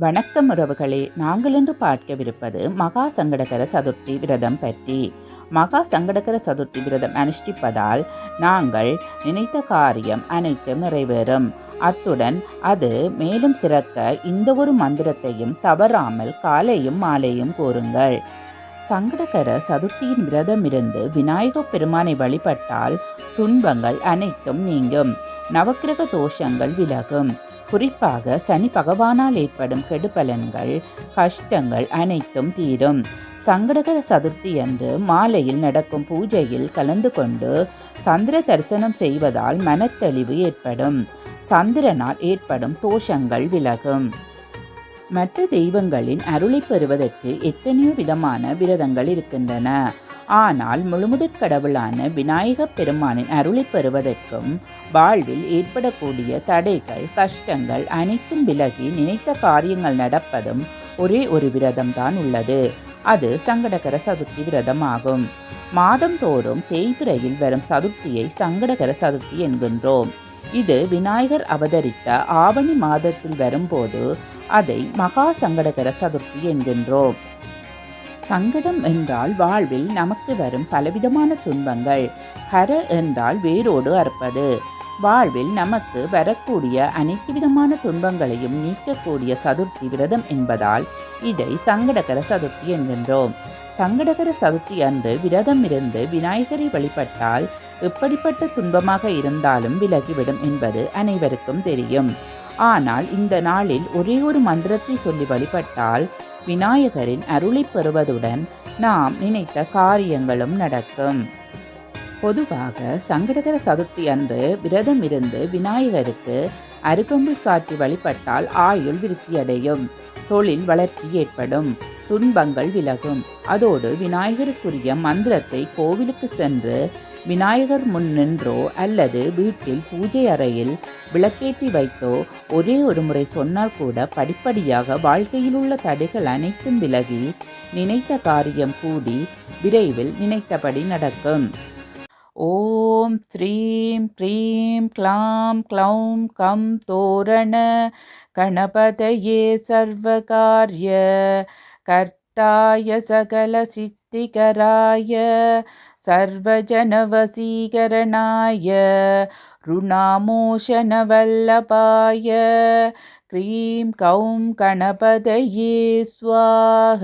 வணக்கம் உறவுகளே. நாங்கள் இன்று பார்க்கவிருப்பது மகா சங்கடகர சதுர்த்தி விரதம் பற்றி. மகா சங்கடகர சதுர்த்தி விரதம் அனுஷ்டிப்பதால் நாங்கள் நினைத்த காரியம் அனைத்தும் நிறைவேறும். அத்துடன் அது மேலும் சிறக்க இந்த ஒரு மந்திரத்தையும் தவறாமல் காலையும் மாலையும் கூறுங்கள் சங்கடகர சதுர்த்தியின் விரதம் இருந்து விநாயகப் பெருமானை வழிபட்டால் துன்பங்கள் அனைத்தும் நீங்கும். நவக்கிரக தோஷங்கள் விலகும். குறிப்பாக சனி பகவானால் ஏற்படும் கெடுபலன்கள் கஷ்டங்கள் அனைத்தும் தீரும். சங்கடகர சதுர்த்தி அன்று மாலையில் நடக்கும் பூஜையில் கலந்து கொண்டு சந்திர தரிசனம் செய்வதால் மனத்தெளிவு ஏற்படும். சந்திரனால் ஏற்படும் தோஷங்கள் விலகும். மற்ற தெய்வங்களின் அருளை பெறுவதற்கு எத்தனையோ விதமான விரதங்கள் இருக்கின்றன. ஆனால் முழுமுதற் கடவுளான விநாயகப் பெருமானின் அருளை பெறுவதற்கும் வாழ்வில் ஏற்படக்கூடிய தடைகள் கஷ்டங்கள் அனைத்தும் விலகி நினைத்த காரியங்கள் நடப்பதும் ஒரே ஒரு விரதம்தான் உள்ளது. அது சங்கடகர சதுர்த்தி விரதம் ஆகும் மாதந்தோறும் தேய்பிரையில் வரும் சதுர்த்தியை சங்கடகர சதுர்த்தி என்கின்றோம். இது விநாயகர் அவதரித்த ஆவணி மாதத்தில் வரும்போது அதை மகா சங்கடகர சதுர்த்தி என்கின்றோம். சங்கடம் என்றால் வாழ்வில் நமக்கு வரும் பலவிதமான துன்பங்கள். ஹர என்றால் வேரோடு அறுப்பது. வாழ்வில் நமக்கு வரக்கூடிய அனைத்து விதமான துன்பங்களையும் நீக்கக்கூடிய சதுர்த்தி விரதம் என்பதால் இதை சங்கடகர சதுர்த்தி என்கின்றோம். சங்கடகர சதுர்த்தி அன்று விரதம் இருந்து விநாயகரை வழிபட்டால் எப்படிப்பட்ட துன்பமாக இருந்தாலும் விலகிவிடும் என்பது அனைவருக்கும் தெரியும். ஆனால் இந்த நாளில் ஒரே ஒரு மந்திரத்தை சொல்லி வழிபட்டால் விநாயகரின் அருளை பெறுவதுடன் நாம் நினைத்த காரியங்களும் நடக்கும். பொதுவாக சங்கடகர சதுர்த்தி அன்று விரதம் இருந்து விநாயகருக்கு அருகம்பு சாற்றி வழிபட்டால் ஆயுள் விருத்தியடையும். தொழில் வளர்ச்சி ஏற்படும். துன்பங்கள் விலகும். அதோடு விநாயகருக்குரிய மந்திரத்தை கோவிலுக்கு சென்று விநாயகர் முன் நின்றோ அல்லது வீட்டில் பூஜை அறையில் விளக்கேற்றி வைத்தோ ஒரே ஒரு முறை சொன்னால் கூட படிப்படியாக வாழ்க்கையில் உள்ள தடைகள் அனைத்தும் விலகி நினைத்த காரியம் கூடி விரைவில் நினைத்தபடி நடக்கும். ஓம் ஸ்ரீம் ப்ரீம் க்ளாம் க்ளௌம் கம் தோரண கணபதையே சர்வகாரிய கர்த்தாய சகல சித்திகராய சர்வஜனவசீகரணாய ருணாமோஷனவல்லபாய க்ரீம் கௌம் கணபதையே ஸ்வாக